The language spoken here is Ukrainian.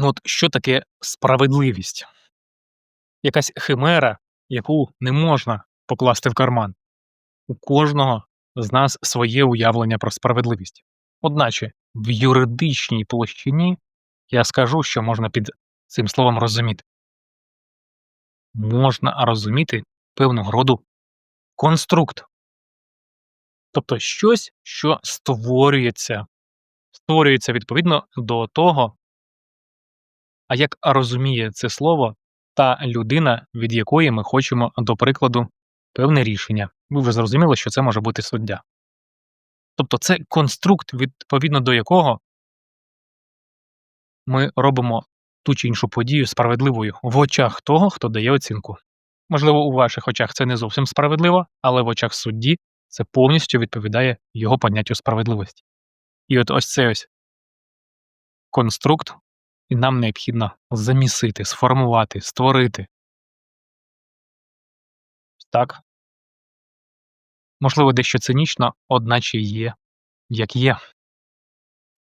Ну от що таке справедливість? Якась химера, яку не можна покласти в карман. У кожного з нас своє уявлення про справедливість. Одначе в юридичній площині я скажу, що можна під цим словом розуміти. Можна розуміти певного роду конструкт. Тобто щось, що створюється, створюється відповідно до того, а як розуміє це слово та людина, від якої ми хочемо, до прикладу, певне рішення. Ви вже зрозуміли, що це може бути суддя. Тобто це конструкт, відповідно до якого ми робимо ту чи іншу подію справедливою в очах того, хто дає оцінку. Можливо, у ваших очах це не зовсім справедливо, але в очах судді це повністю відповідає його поняттю справедливості. І от ось цей ось конструкт, і нам необхідно замісити, сформувати, створити. Так. Можливо, дещо цинічно, одначе є, як є.